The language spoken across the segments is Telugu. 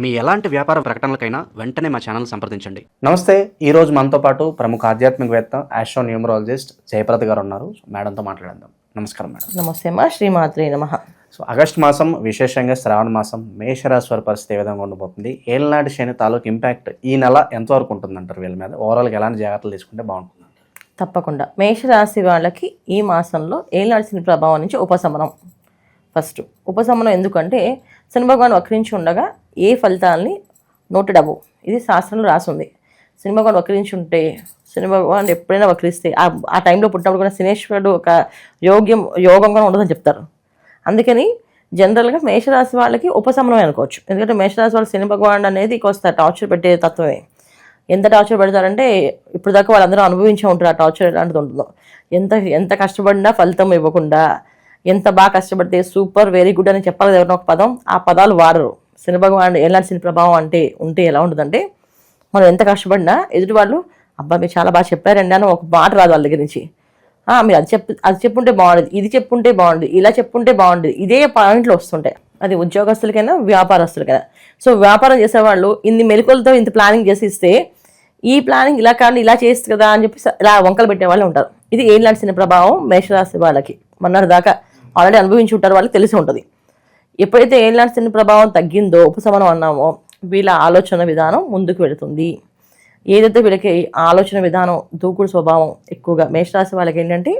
మీ ఎలాంటి వ్యాపార ప్రకటనలకైనా వెంటనే మా ఛానల్ సంప్రదించండి. నమస్తే ఈ రోజు మనతో పాటు ప్రముఖ ఆధ్యాత్మికవేత్త ఆస్ట్రో న్యూమరాలజిస్ట్ జయప్రద గారు ఉన్నారు. మేడంతో మాట్లాడదాం నమస్కారం మేడం. నమస్తే అమ్మా శ్రీమాత్రే నమ. సో ఆగస్ట్ మాసం విశేషంగా శ్రావణ మాసం మేషరాశి వారి పరిస్థితి ఏ విధంగా ఉండబోతుంది? ఏళ్ళనాటి శని తాలూకు ఇంపాక్ట్ ఈ నెల ఎంతవరకు ఉంటుందంటారు వీళ్ళ మీద? ఓవరాల్గా ఎలాంటి జాగ్రత్తలు తీసుకుంటే బాగుంటుంది? తప్పకుండా. మేషరాశి వాళ్ళకి ఈ మాసంలో ఏలాల్సిన ప్రభావం నుంచి ఉపశమనం. ఫస్ట్ ఉపశమనం ఎందుకంటే శని భగవాన్ వక్రించి ఉండగా ఏ ఫలితాలని నోటెడ్ ఇది శాస్త్రంలో రాసింది. శని భగవాన్ వక్రించి ఉంటే శని భగవాన్ ఎప్పుడైనా వక్రిస్తే ఆ ఆ టైంలో పుట్టినప్పుడు కూడా శనేశ్వరుడు ఒక యోగ్యం యోగం కూడా ఉండదని చెప్తారు. అందుకని జనరల్గా మేషరాశి వాళ్ళకి ఉపశమనం అనుకోవచ్చు. ఎందుకంటే మేషరాశి వాళ్ళు శని భగవాన్ అనేది కొస్త టార్చర్ పెట్టే తత్వమే. ఎంత టార్చర్ పెడతారంటే ఇప్పుడు దాకా వాళ్ళందరూ అనుభవించే ఉంటారు ఆ టార్చర్ ఎలాంటిది ఉంటుందో. ఎంత ఎంత కష్టపడినా ఫలితం ఇవ్వకుండా ఎంత బాగా కష్టపడితే సూపర్ వెరీ గుడ్ అని చెప్పాలి ఎవరినో ఒక పదం ఆ పదాలు వాడరు. శని భగవాన్ ఎలాంటి శని ప్రభావం అంటే ఉంటే ఎలా ఉంటుందంటే మనం ఎంత కష్టపడినా ఎదుటి వాళ్ళు అబ్బా మీరు చాలా బాగా చెప్పారండి అని ఒక మాట రాదు వాళ్ళ దగ్గర నుంచి. మీరు అది చెప్పు అది చెప్పుంటే బాగుండేది ఇది చెప్పుంటే బాగుండేది ఇలా చెప్పుంటే బాగుండేది ఇదే పాయింట్లు వస్తుంటాయి. అది ఉద్యోగస్తులకైనా వ్యాపారస్తులకైనా. సో వ్యాపారం చేసేవాళ్ళు ఇన్ని మెలకులతో ఇంత ప్లానింగ్ చేసి ఇస్తే ఈ ప్లానింగ్ ఇలా కాదు ఇలా చేస్తుంది కదా అని చెప్పి ఇలా వంకలు పెట్టే వాళ్ళు ఉంటారు. ఇది ఏం లాంటి ప్రభావం? మేషరాశి వాళ్ళకి. మొన్నటి దాకా ఆల్రెడీ అనుభవించి ఉంటారు వాళ్ళకి తెలిసి ఉంటుంది. ఎప్పుడైతే ఏం లాంటి ప్రభావం తగ్గిందో ఉపశమనం అన్నామో వీళ్ళ ఆలోచన విధానం ముందుకు వెళుతుంది. ఏదైతే వీళ్ళకి ఆలోచన విధానం దూకుడు స్వభావం ఎక్కువగా మేషరాశి వాళ్ళకి ఏంటంటే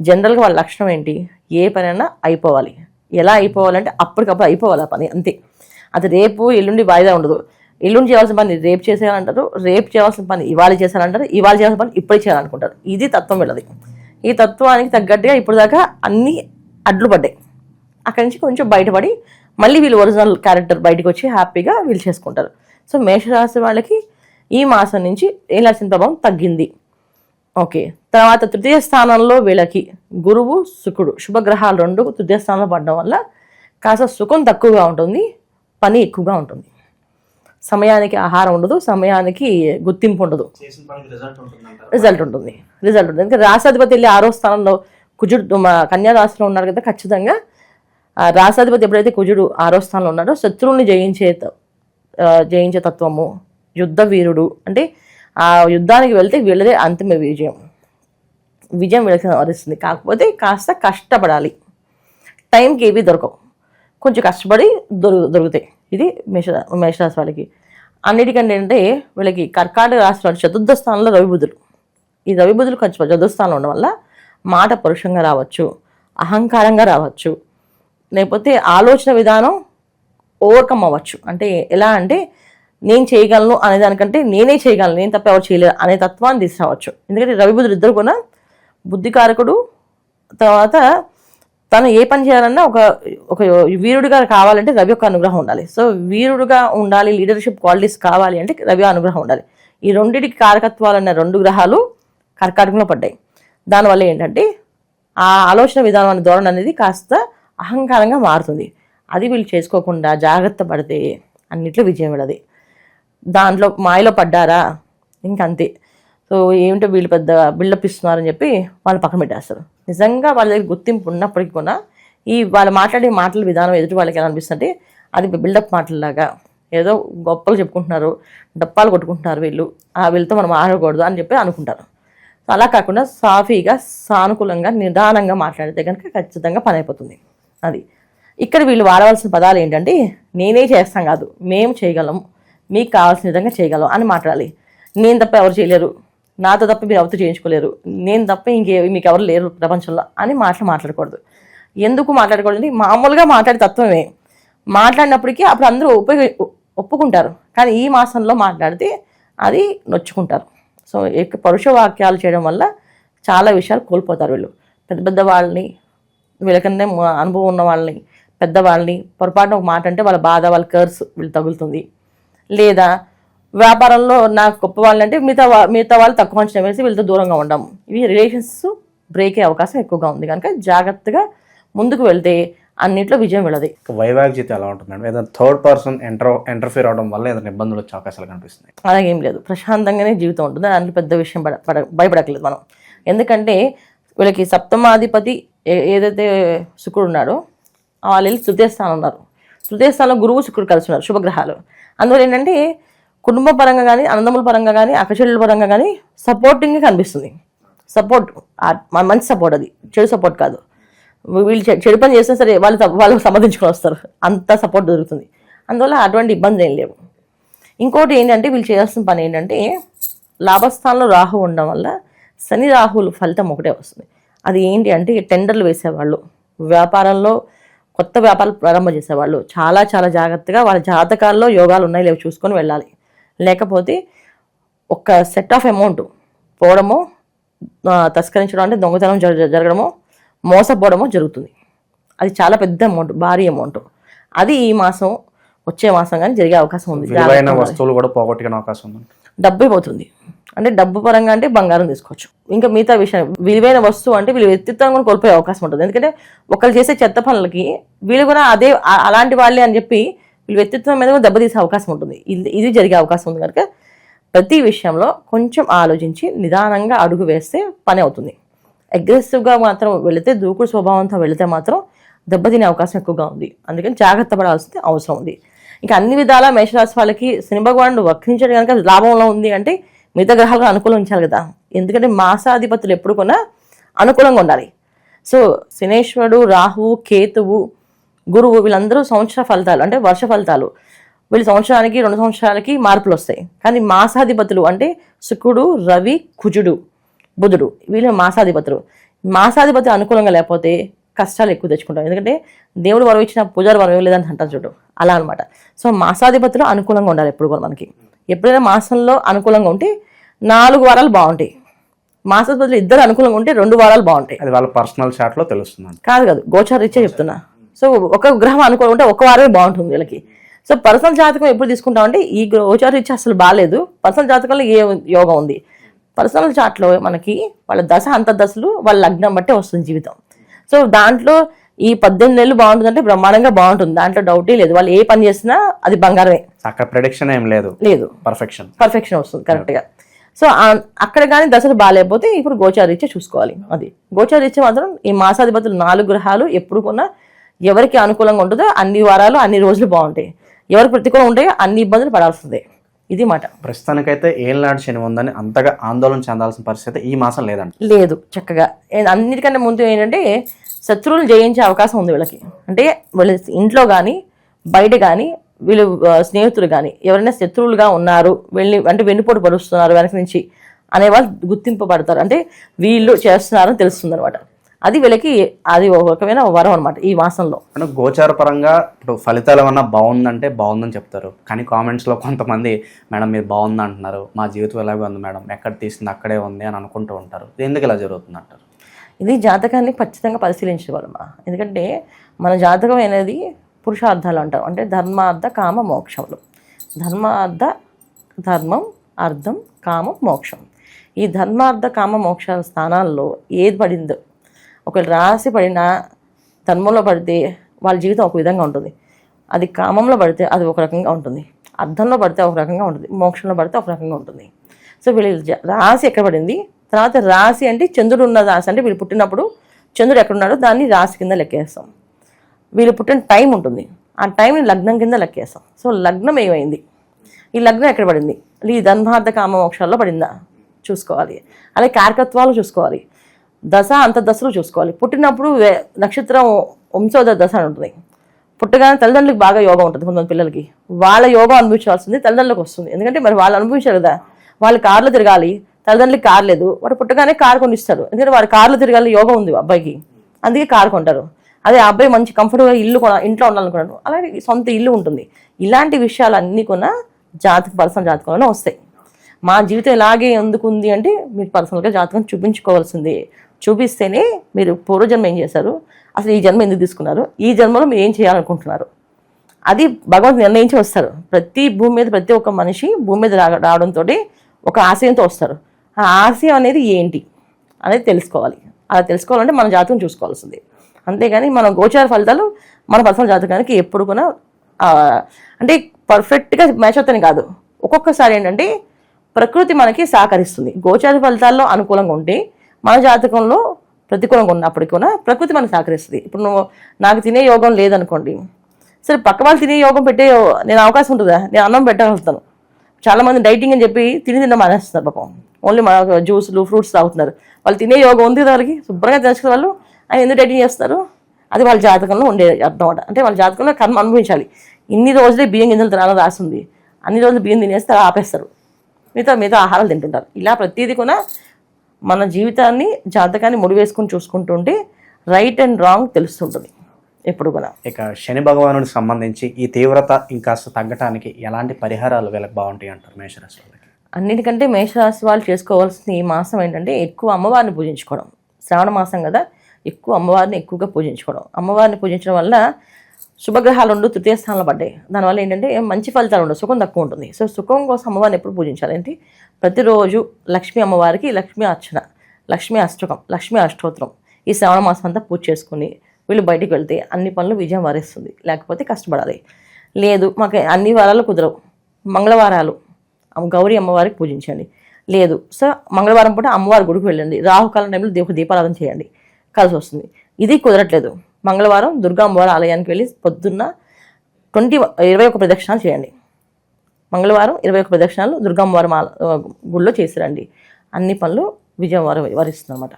జనరల్గా వాళ్ళ లక్షణం ఏంటి? ఏ పనైనా అయిపోవాలి. ఎలా అయిపోవాలంటే అప్పటికప్పుడు అయిపోవాలి ఆ పని అంతే. అది రేపు ఎల్లుండి వాయిదా ఉండదు. ఎల్లుండి చేయాల్సిన పని రేపు చేసేయాలంటారు రేపు చేయాల్సిన పని ఇవాళ చేసేయాలంటారు ఇవాళ చేయాల్సిన పని ఇప్పుడే చేయాలనుకుంటారు. ఇది తత్వం వెళ్ళదు. ఈ తత్వానికి తగ్గట్టుగా ఇప్పుడు దాకా అన్నీ అడ్లు పడ్డాయి. అక్కడి నుంచి కొంచెం బయటపడి మళ్ళీ వీళ్ళు ఒరిజినల్ క్యారెక్టర్ బయటకు వచ్చి హ్యాపీగా వీళ్ళు చేసుకుంటారు. సో మేషరాశి వాళ్ళకి ఈ మాసం నుంచి ఏం లక్షణ ప్రభావం తగ్గింది. ఓకే. తర్వాత తృతీయ స్థానంలో వీళ్ళకి గురువు శుకుడు. శుభగ్రహాలు రెండు తృతీయ స్థానంలో పడడం వల్ల కాస్త సుఖం తక్కువగా ఉంటుంది పని ఎక్కువగా ఉంటుంది. సమయానికి ఆహారం ఉండదు సమయానికి గుర్తింపు ఉండదు. రిజల్ట్ ఉంటుంది. రిజల్ట్ ఉంటుంది. ఇంకా రాసాధిపతి వెళ్ళి ఆరో స్థానంలో కుజుడు మా కన్యా ఉన్నారు కదా ఖచ్చితంగా. రాసాధిపతి ఎప్పుడైతే కుజుడు ఆరో స్థానంలో ఉన్నాడో శత్రువుని జయించే జయించే తత్వము యుద్ధ వీరుడు. అంటే ఆ యుద్ధానికి వెళ్తే వీళ్ళదే అంతిమ విజయం. విజయం వీళ్ళకి వరిస్తుంది కాకపోతే కాస్త కష్టపడాలి. టైంకి ఏవి దొరకవు. కొంచెం కష్టపడి దొరు దొరుకుతాయి. ఇది మేష మేషరాశి వాళ్ళకి. అన్నిటికంటే ఏంటంటే వీళ్ళకి కర్కాటక రాశి వాళ్ళు చతుర్థ స్థానంలో రవి ఈ రవిబుధులు కొంచెం చతుర్థ స్థానంలో ఉండడం వల్ల మాట పరుషంగా రావచ్చు అహంకారంగా రావచ్చు లేకపోతే ఆలోచన విధానం ఓవర్కమ్ అవ్వచ్చు. అంటే ఎలా అంటే నేను చేయగలను అనే దానికంటే నేనే చేయగలను నేను తప్ప ఎవరు చేయలేదు అనే తత్వాన్ని తీసుకురావచ్చు. ఎందుకంటే రవి ఇద్దరు కూడా బుద్ధికారకుడు తర్వాత తను ఏ పని చేయాలన్నా ఒక ఒక వీరుడిగా కావాలంటే రవి యొక్క అనుగ్రహం ఉండాలి. సో వీరుడుగా ఉండాలి లీడర్షిప్ క్వాలిటీస్ కావాలి అంటే రవి అనుగ్రహం ఉండాలి. ఈ రెండింటికి కారకత్వాలు అన్న రెండు గ్రహాలు కర్కాటకంలో పడ్డాయి. దానివల్ల ఏంటంటే ఆ ఆలోచన విధానం అనే ధోరణి అనేది కాస్త అహంకారంగా మారుతుంది. అది వీళ్ళు చేసుకోకుండా జాగ్రత్త పడితే అన్నిట్లో విజయం వెళ్ళది దాంట్లో మాయలో పడ్డారా? ఇంకంతే సో ఏమిటో వీళ్ళు పెద్ద బిల్డప్ ఇస్తున్నారని చెప్పి వాళ్ళు పక్కన పెట్టేస్తారు. నిజంగా వాళ్ళ దగ్గర గుర్తింపు ఉన్నప్పటికీ కూడా ఈ వాళ్ళు మాట్లాడే మాటల విధానం ఎదుటి వాళ్ళకి ఎలా అనిపిస్తుంటే అది బిల్డప్ మాటలలాగా ఏదో గొప్పలు చెప్పుకుంటున్నారు డప్పాలు కొట్టుకుంటున్నారు వీళ్ళు. ఆ వీళ్ళతో మనం ఆడకూడదు అని చెప్పి అనుకుంటారు. అలా కాకుండా సాఫీగా సానుకూలంగా నిదానంగా మాట్లాడితే కనుక ఖచ్చితంగా పని అయిపోతుంది. అది. ఇక్కడ వీళ్ళు వాడవలసిన పదాలు ఏంటంటే నేనే చేస్తాం కాదు మేము చేయగలం మీకు కావాల్సిన విధంగా చేయగలం అని మాట్లాడాలి. నేను తప్ప ఎవరు చేయలేరు నాతో తప్ప మీరు ఎవరితో చేయించుకోలేరు నేను తప్ప ఇంకే మీకు ఎవరు లేరు ప్రపంచంలో అని మాటలు మాట్లాడకూడదు. ఎందుకు మాట్లాడకూడదు మామూలుగా మాట్లాడే తత్వమే. మాట్లాడినప్పటికీ అప్పుడు అందరూ ఉపయోగ ఒప్పుకుంటారు. కానీ ఈ మాసంలో మాట్లాడితే అది నొచ్చుకుంటారు. సో పరుష వాక్యాలు చేయడం వల్ల చాలా విషయాలు కోల్పోతారు వీళ్ళు. పెద్ద పెద్ద వాళ్ళని వీళ్ళకన్నా అనుభవం ఉన్న వాళ్ళని పెద్దవాళ్ళని పొరపాటున ఒక మాట అంటే వాళ్ళ బాధ వాళ్ళ కర్స్ వీళ్ళు తగులుతుంది. లేదా వ్యాపారంలో నాకు గొప్ప వాళ్ళంటే మిగతా మిగతా వాళ్ళు తక్కువ అంచనా వేసి వీళ్ళతో దూరంగా ఉండడం ఇవి రిలేషన్స్ బ్రేక్ అయ్యే అవకాశం ఎక్కువగా ఉంది. కనుక జాగ్రత్తగా ముందుకు వెళ్తే అన్నిట్లో విజయం వెళ్ళదు. వైవాహిక జీవితం ఎలా ఉంటుంది మేడం? ఏదైనా థర్డ్ పర్సన్ ఎంటర్ ఎంటర్ఫియర్ అవడం వల్ల ఏదైనా ఇబ్బందులు వచ్చే అవకాశాలు కనిపిస్తున్నాయి? అలాగేం లేదు. ప్రశాంతంగానే జీవితం ఉంటుంది. దాంట్లో పెద్ద విషయం పడ పడ భయపడట్లేదు మనం. ఎందుకంటే వీళ్ళకి సప్తమాధిపతి ఏదైతే శుక్రుడు ఉన్నాడో వాళ్ళు వెళ్ళి తృతీయ స్థానం ఉన్నారు. తృతీయ స్థానంలో గురువు శుక్రుడు కలిసి ఉన్నారు శుభగ్రహాలు. అందువల్ల ఏంటంటే కుటుంబ పరంగా కానీ అన్నదమ్ముల పరంగా కానీ అక్కచెల్లెల పరంగా కానీ సపోర్టింగ్గా కనిపిస్తుంది. సపోర్ట్ మంచి సపోర్ట్ అది. చెడు సపోర్ట్ కాదు. వీళ్ళు చెడు పని చేసినా సరే వాళ్ళు వాళ్ళు సమర్థించుకొని వస్తారు. అంత సపోర్ట్ దొరుకుతుంది. అందువల్ల అటువంటి ఇబ్బందులు ఏం లేవు. ఇంకోటి ఏంటంటే వీళ్ళు చేయాల్సిన పని ఏంటంటే లాభస్థానంలో రాహు ఉండడం వల్ల శని రాహులు ఫలితం ఒకటే వస్తుంది. అది ఏంటి అంటే టెండర్లు వేసేవాళ్ళు. వ్యాపారంలో కొత్త వ్యాపారాలు ప్రారంభం చేసేవాళ్ళు. చాలా చాలా జాగ్రత్తగా వాళ్ళ జాతకాల్లో యోగాలు ఉన్నాయి లేవు చూసుకొని వెళ్ళాలి. లేకపోతే ఒక సెట్ ఆఫ్ అమౌంట్ పోవడమో తస్కరించడం అంటే దొంగతనం జర- జరగడమో మోసపోవడమో జరుగుతుంది. అది చాలా పెద్ద అమౌంట్ భారీ అమౌంట్ అది ఈ మాసం వచ్చే మాసం కానీ జరిగే అవకాశం ఉంది. వస్తువులు కూడా పోగొట్టుకునే అవకాశం ఉంది. డబ్బే పోతుంది. అంటే డబ్బు పరంగా అంటే బంగారం తీసుకోవచ్చు. ఇంకా మిగతా విషయం విలువైన వస్తువు అంటే వీళ్ళు వ్యక్తిత్వం కూడా కోల్పోయే అవకాశం ఉంటుంది. ఎందుకంటే ఒకళ్ళు చేసే చెత్త పనులకి వీళ్ళు కూడా అదే అలాంటి వాళ్ళే అని చెప్పి వీళ్ళ వ్యక్తిత్వం మీద కూడా దెబ్బతీసే అవకాశం ఉంటుంది. ఇది ఇది జరిగే అవకాశం ఉంది. కనుక ప్రతి విషయంలో కొంచెం ఆలోచించి నిదానంగా అడుగు వేస్తే పని అవుతుంది. అగ్రెసివ్గా మాత్రం వెళితే దూకుడు స్వభావంతో వెళితే మాత్రం దెబ్బతినే అవకాశం ఎక్కువగా ఉంది. అందుకని జాగ్రత్త పడాల్సింది అవసరం ఉంది. ఇంకా అన్ని విధాలా మేషరాశి వాళ్ళకి శని భగవానుడు వక్రించడం కనుక లాభంలో ఉంది అంటే మిగతా గ్రహాలుగా అనుకూలం ఉంచాలి కదా. ఎందుకంటే మాసాధిపతులు ఎప్పుడు కొన్నా అనుకూలంగా ఉండాలి. సో శనేశ్వరుడు రాహువు కేతువు గురువు వీళ్ళందరూ సంవత్సర ఫలితాలు అంటే వర్ష ఫలితాలు. వీళ్ళు సంవత్సరానికి రెండు సంవత్సరాలకి మార్పులు వస్తాయి. కానీ మాసాధిపతులు అంటే శుక్రుడు రవి కుజుడు. బుధుడు వీళ్ళు మాసాధిపతులు మాసాధిపతి అనుకూలంగా లేకపోతే కష్టాలు ఎక్కువ తెచ్చుకుంటాం ఎందుకంటే దేవుడు వరం ఇచ్చిన పూజారి వరం లేదని అంటారు చూడు. అలా అనమాట సో మాసాధిపతులు అనుకూలంగా ఉండాలి ఎప్పుడు కూడా మనకి. ఎప్పుడైనా మాసంలో అనుకూలంగా ఉంటే నాలుగు వారాలు బాగుంటాయి. మాసాధిపతులు ఇద్దరు అనుకూలంగా ఉంటే రెండు వారాలు బాగుంటాయి. అది వాళ్ళ పర్సనల్ చాట్లో తెలుస్తుంది. కాదు కాదు గోచార రీత్యా చెప్తున్నా. సో ఒక గ్రహం అనుకూలం ఉంటే ఒక వారమే బాగుంటుంది వీళ్ళకి. సో పర్సనల్ జాతకం ఎప్పుడు తీసుకుంటామంటే ఈ గోచార రీత్యా అసలు బాగాలేదు. పర్సనల్ జాతకంలో ఏ యోగం ఉంది? పర్సనల్ చాట్లో మనకి వాళ్ళ దశ అంత దశలు వాళ్ళ లగ్నం బట్టే వస్తుంది జీవితం. సో దాంట్లో ఈ పద్దెనిమిది నెలలు బాగుంటుందంటే బ్రహ్మాండంగా బాగుంటుంది. దాంట్లో డౌటే లేదు. వాళ్ళు ఏ పని చేసినా అది బంగారమే. అక్కడ ప్రిడిక్షన్ ఏం లేదు. లేదు. పర్ఫెక్షన్ పర్ఫెక్షన్ వస్తుంది కరెక్ట్గా సో అక్కడ కానీ దశలు బాగాలేకపోతే ఇప్పుడు గోచారీత్య చూసుకోవాలి. అది గోచారీత్య మాత్రం ఈ మాసాధిపతులు నాలుగు గ్రహాలు ఎప్పుడు కొన్నా ఎవరికి అనుకూలంగా ఉంటుందో అన్ని వారాలు అన్ని రోజులు బాగుంటాయి. ఎవరికి ప్రతికూలం ఉంటాయో అన్ని ఇబ్బందులు పడాల్సిందే. ఇది మాట. ప్రస్తుతానికైతే ఏళ్ళనాడు శని ఉందని అంతగా ఆందోళన చెందాల్సిన పరిస్థితి ఈ మాసం లేదంట. లేదు చక్కగా. అన్నిటికంటే ముందు ఏంటంటే శత్రువులు జయించే అవకాశం ఉంది వీళ్ళకి. అంటే వీళ్ళ ఇంట్లో కానీ బయట కానీ వీళ్ళు స్నేహితులు కానీ ఎవరైనా శత్రువులుగా ఉన్నారు వెళ్ళి అంటే వెన్నుపోటు పరుస్తున్నారు వెనక నుంచి అనేవాళ్ళు గుర్తింపబడతారు. అంటే వీళ్ళు చేస్తున్నారని తెలుస్తుంది అనమాట అది వీళ్ళకి అది ఒక రకమైన వరం అనమాట ఈ మాసంలో అంటే గోచార పరంగా ఇప్పుడు ఫలితాలు ఏమన్నా బాగుందంటే బాగుందని చెప్తారు. కానీ కామెంట్స్లో కొంతమంది మేడం మీరు బాగుంది అంటున్నారు. మా జీవితం ఎలాగే ఉంది మేడం? ఎక్కడ తీసింది అక్కడే ఉంది అని అనుకుంటూ ఉంటారు. ఎందుకు ఇలా జరుగుతుంది అంటారు? ఇది జాతకాన్ని ఖచ్చితంగా పరిశీలించగలమా ఎందుకంటే మన జాతకం అనేది పురుషార్థాలు అంటాం. అంటే ధర్మార్థ కామ మోక్షములు ధర్మార్థ ధర్మం అర్థం కామం మోక్షం. ఈ ధర్మార్థ కామ మోక్ష స్థానాల్లో ఏది పడిందో ఒకవేళ రాసి పడిన ధర్మంలో పడితే వాళ్ళ జీవితం ఒక విధంగా ఉంటుంది. అది కామంలో పడితే అది ఒక రకంగా ఉంటుంది. అర్థంలో పడితే ఒక రకంగా ఉంటుంది. మోక్షంలో పడితే ఒక రకంగా ఉంటుంది. సో వీళ్ళు రాశి ఎక్కడ పడింది? తర్వాత రాశి అంటే చంద్రుడు ఉన్న రాశి అంటే వీళ్ళు పుట్టినప్పుడు చంద్రుడు ఎక్కడున్నాడో దాన్ని రాశి కింద లెక్కేస్తాం. వీళ్ళు పుట్టిన టైం ఉంటుంది. ఆ టైంని లగ్నం కింద లెక్కేస్తాం. సో లగ్నం ఏమైంది? ఈ లగ్నం ఎక్కడ పడింది? ఈ ధర్మార్థ కామ మోక్షాల్లో పడిందా? చూసుకోవాలి. అలాగే కారకత్వాలు చూసుకోవాలి. దశ అంత దశలు చూసుకోవాలి. పుట్టినప్పుడు వే- నక్షత్రం వంశోద దశ అని ఉంటుంది. పుట్టగానే తల్లిదండ్రులకు బాగా యోగం ఉంటుంది కొంతమంది పిల్లలకి. వాళ్ళ యోగం అనుభవించాల్సింది తల్లిదండ్రులకు వస్తుంది. ఎందుకంటే మరి వాళ్ళు అనుభవించారు కదా వాళ్ళు కార్లు తిరగాలి తల్లిదండ్రులకి కార్ లేదు వాడు పుట్టగానే కారు కొనిస్తారు. ఎందుకంటే వాడు కార్లు తిరగాలి యోగం ఉంది అబ్బాయికి. అందుకే కారు కొంటారు. అదే ఆ అబ్బాయి మంచి కంఫర్ట్గా ఇల్లు కొన ఇంట్లో ఉండాలనుకున్నాడు. అలాగే సొంత ఇల్లు ఉంటుంది. ఇలాంటి విషయాలు అన్నీ కూడా జాతక పర్సనల్ జాతకంలోనే వస్తాయి. మా జీవితం ఇలాగే ఎందుకు ఉంది అంటే మీరు పర్సనల్గా జాతకం చూపించుకోవాల్సిందే. చూపిస్తేనే మీరు పూర్వజన్మ ఏం చేశారు? అసలు ఈ జన్మ ఎందుకు తీసుకున్నారు? ఈ జన్మలో మీరు ఏం చేయాలనుకుంటున్నారు? అది భగవంతుడు నిర్ణయించి వస్తారు. ప్రతి భూమి మీద ప్రతి ఒక్క మనిషి భూమి మీద రా రావడంతో ఒక ఆశయంతో వస్తారు. ఆ ఆశయం అనేది ఏంటి అనేది తెలుసుకోవాలి. అలా తెలుసుకోవాలంటే మన జాతకం చూసుకోవాల్సింది. అంతేగాని మన గోచార ఫలితాలు మన పర్సనల్ జాతకానికి ఎప్పుడు కూడా అంటే పర్ఫెక్ట్గా మ్యాచ్ అవుతాయి కాదు. ఒక్కొక్కసారి ఏంటంటే ప్రకృతి మనకి సహకరిస్తుంది. గోచార ఫలితాల్లో అనుకూలంగా ఉంటే మన జాతకంలో ప్రతికూలంగా ఉన్నప్పటికీ కూడా ప్రకృతి మనకు సహకరిస్తుంది. ఇప్పుడు నువ్వు నాకు తినే యోగం లేదనుకోండి సరే పక్క వాళ్ళు తినే యోగం పెట్టే నేను అవకాశం ఉంటుందా నేను అన్నం పెట్టగలుగుతాను. చాలామంది డైటింగ్ అని చెప్పి తిని తిన్న మానేస్తున్నారు పాపం. ఓన్లీ మన జ్యూసులు ఫ్రూట్స్ తాగుతున్నారు. వాళ్ళు తినే యోగం ఉంది కదా వాళ్ళకి శుభ్రంగా తెలుసుకునే వాళ్ళు ఆయన ఎందుకు డైటింగ్ చేస్తారు అది వాళ్ళ జాతకంలో ఉండే అర్థం అంటే వాళ్ళ జాతకంలో కర్మ అనుభవించాలి. ఇన్ని రోజులే బియ్యం గింజలు తినాలని రాసింది అన్ని రోజులు బియ్యం తినేస్తే ఆపేస్తారు. మిగతా మిగతా ఆహారాలు తింటుంటారు. ఇలా ప్రతిదీ కూడా మన జీవితాన్ని జాతకాన్ని ముడివేసుకుని చూసుకుంటుంటే రైట్ అండ్ రాంగ్ తెలుస్తుంటుంది. ఎప్పుడు కూడా. ఇక శని భగవానుడికి సంబంధించి ఈ తీవ్రత ఇంకాస్త తగ్గటానికి ఎలాంటి పరిహారాలు వీళ్ళకి బాగుంటాయి అంటారు మేషరాశి వాళ్ళకి? అన్నిటికంటే మేషరాశి వాళ్ళు చేసుకోవాల్సిన ఈ మాసం ఏంటంటే ఎక్కువ అమ్మవారిని పూజించుకోవడం. శ్రావణ మాసం కదా ఎక్కువ అమ్మవారిని ఎక్కువగా పూజించుకోవడం. అమ్మవారిని పూజించడం వల్ల శుభగ్రహాలు ఉండు తృతీయ స్థానంలో పడ్డాయి. దానివల్ల ఏంటంటే మంచి ఫలితాలు ఉండవు. సుఖం తక్కువ ఉంటుంది. సో సుఖం కోసం అమ్మవారిని ఎప్పుడు పూజించాలి ఏంటి ప్రతిరోజు లక్ష్మీ అమ్మవారికి లక్ష్మీ అర్చన లక్ష్మీ అష్టకం లక్ష్మీ అష్టోత్తరం. ఈ శ్రావణ మాసం అంతా పూజ చేసుకుని వీళ్ళు బయటికి వెళ్తే అన్ని పనులు విజయం వరిస్తుంది. లేకపోతే కష్టపడాలి. లేదు మాకు అన్ని వారాలు కుదరవు. మంగళవారాలు గౌరీ అమ్మవారికి పూజించండి. లేదు సో మంగళవారం పూట అమ్మవారి గుడికి వెళ్ళండి. రాహుకాలం టైంలో దేవుకు దీపారాధన చేయండి. కలిసి వస్తుంది. ఇది కుదరట్లేదు. మంగళవారం దుర్గా అమ్మవారి ఆలయానికి వెళ్ళి పొద్దున్న ట్వంటీ ఇరవై ఒక ప్రదక్షిణాలు చేయండి. మంగళవారం ఇరవై ఒక ప్రదక్షిణాలు దుర్గా అమ్మవారి మాల ఆ, గుళ్ళో చేసిరండి. అన్ని పనులు విజయం వర వరిస్తుంది అనమాట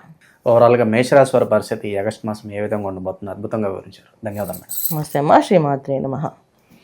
ఓవరాల్గా మేషరాశి వారి పరిస్థితి ఆగస్టు మాసం ఏ విధంగా ఉండబోతుంది అద్భుతంగా వివరించారు. ధన్యవాదాలు మేడం. నమస్తే అమ్మ. శ్రీమాత్రే నమః.